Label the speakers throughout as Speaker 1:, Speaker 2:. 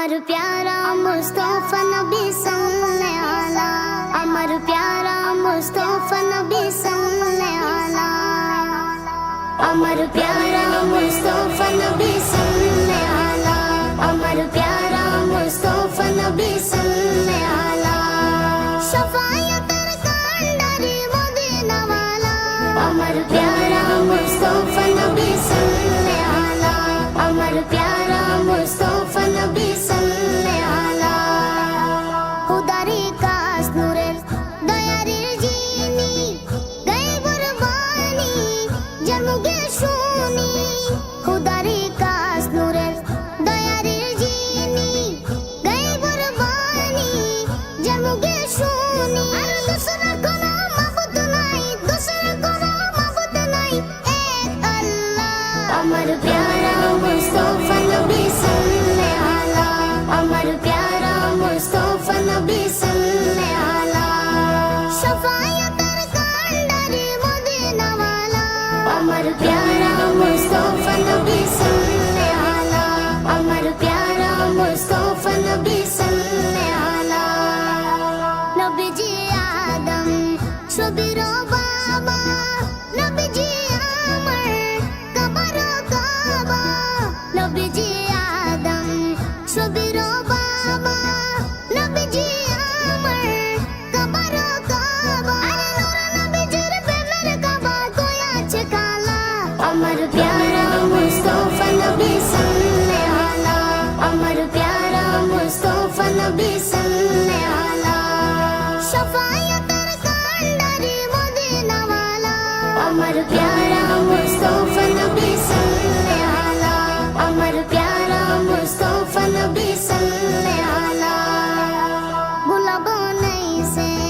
Speaker 1: अमर प्यारा मुस्तफ़ा नबी सल्लल्लाहु आला अमर प्यारा मुस्तफ़ा नबी सुनने आला अमर प्यारा मुस्तफ़ा नबी be so say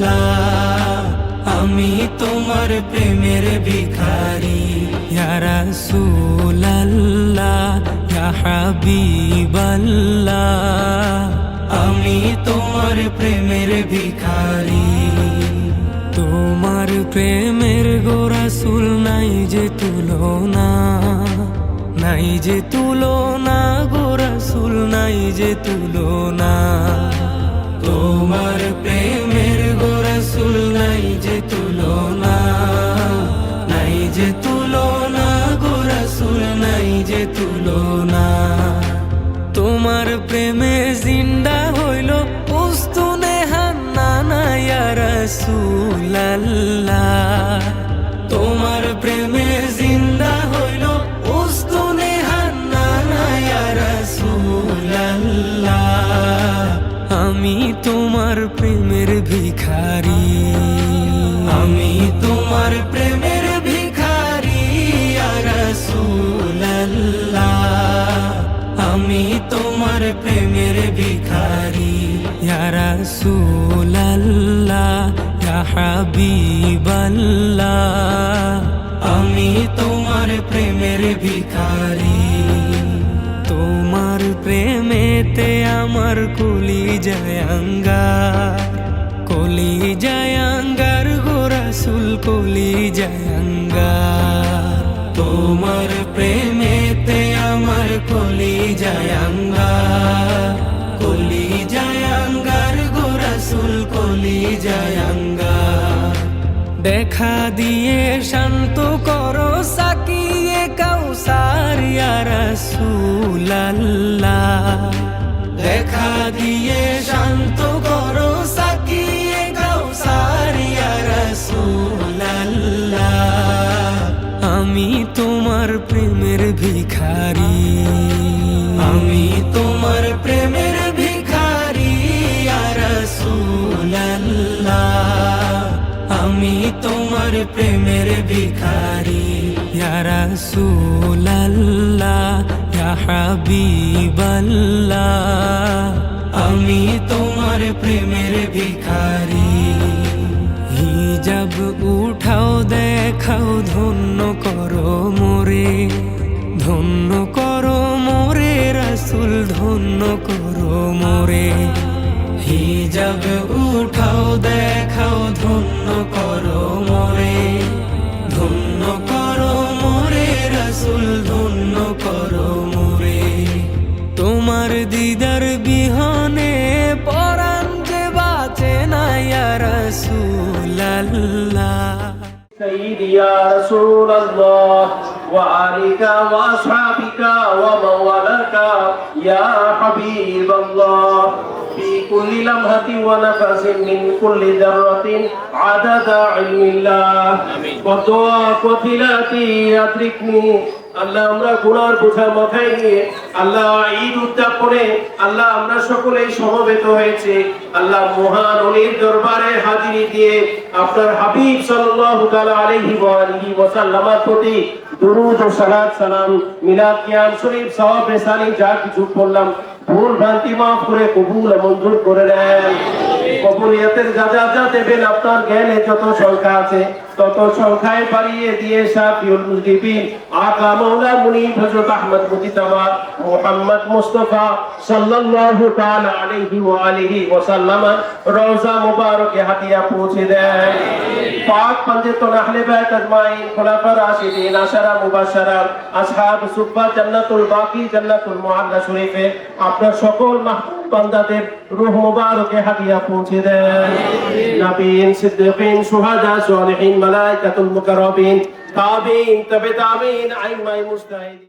Speaker 1: আল্লাহ
Speaker 2: আমি তোমার প্রেমের ভিখারি। ইয়ারা সুলাল্লাহ হাবিবাল্লাহ, আমি তোমার প্রেমের ভিখারি। তোমার প্রেমের গোরা গোরাসুল নাই যে তুলনা, নাই যে তুলনা গোরাসুল নাই যে তুলনা। তোমার প্রেমের আল্লাহ, তোমার প্রেমে জিন্দা হইল উস্তুনে আমি তোমার প্রেমের ভিখারি, আমি তোমার প্রেমের ভিখারি আল্লাহ আমি তোমার প্রেমের ভিখারি ইয়ারা সুলাল্লা হাবিবাল্লাহ। আমি তোমার প্রেমের ভিখারি। তোমার প্রেমেতে আমার কুলি জায়াঙ্গার। কলি জায়াঙ্গার গোরাসুল কলি জায়াঙ্গার। তোমার প্রেমেতে আমার কলি জায়াঙ্গার। কলি জায়াঙ্গার গোরাসুল কলি জায়াঙ্গার দেখা দিয়ে শান্ত করো, সাকিয়ে কাউসার ইয়া রাসূলাল্লাহ। দেখা দিয়ে শান্ত করো, সাকিয়ে কাউসার ইয়া রাসূলাল্লাহ। আমি তোমার প্রেমের ভিখারি। আমি তোমার প্রেমের প্রেমের ভিখারি। ইয়ারা রাসূলাল্লাহ ইয়া হাবিবাল্লাহ। আমি তোমার প্রেমের ভিখারি। হিজাব উঠাও দেখাও ধন্য
Speaker 3: يا رسول الله وآلك وأصحابك ومن والك يا حبيب الله. في كل لمحة ونفس من كل ذرة عدد علم الله. والدعاء وتلاتي أدركني আল্লাহ আমরা গুনার বোঝা মাথায় নিয়ে, আল্লাহ ঈদ উদযাপনে, আল্লাহ আমরা সকলেই সমবেত হয়েছে। আল্লাহ মহান অলির দরবারে হাজিরি দিয়ে আপনার হাবিব সাল্লাল্লাহু তাআলা আলাইহি ওয়া আলিহি ওয়া প্রতি দুরূদ ও সালাত সালাম, মিলাদ কিয়াম শরীফ, সওয়াব রেসানি যা কিছু পড়লাম ভুল ভ্রান্তি মাফ করে কবুল মঞ্জুর করে নেন। কবুলিয়তের যা যা যা দেবেন আপনার জ্ঞানে যত সংখ্যা আছে, তত সংখ্যায় বাড়িয়ে দিয়ে শাফিউল মুজরিবিন আকা মাওলা মুনিব হযরত আহমদ মুজিতাবা মুহাম্মদ মুস্তাফা সাল্লাল্লাহু তাআলা আলাইহি ওয়া আলিহি ওয়া সাল্লাম রওজা মুবারকে হাদিয়া পৌঁছে দেন। পাক পঞ্জতন আহলে বাইত আজমাইন, খোলাফা রাশিদিন, আশারা মুবাশশারা আসহাব সুব্বা জান্নাতুল বাকি জান্নাতুল মুআল্লা শরীফে আপনার সকল মাহবুব বান্দাদের রূহ মুবারকে হাদিয়া পৌঁছে দেন। নবীন সিদ্দিকিন, সুহাদা, সালিহিন, মালায়েকাতুল মুকাররবিন তাবিন তবে তাবিন আইমাই মুস্তাহিদ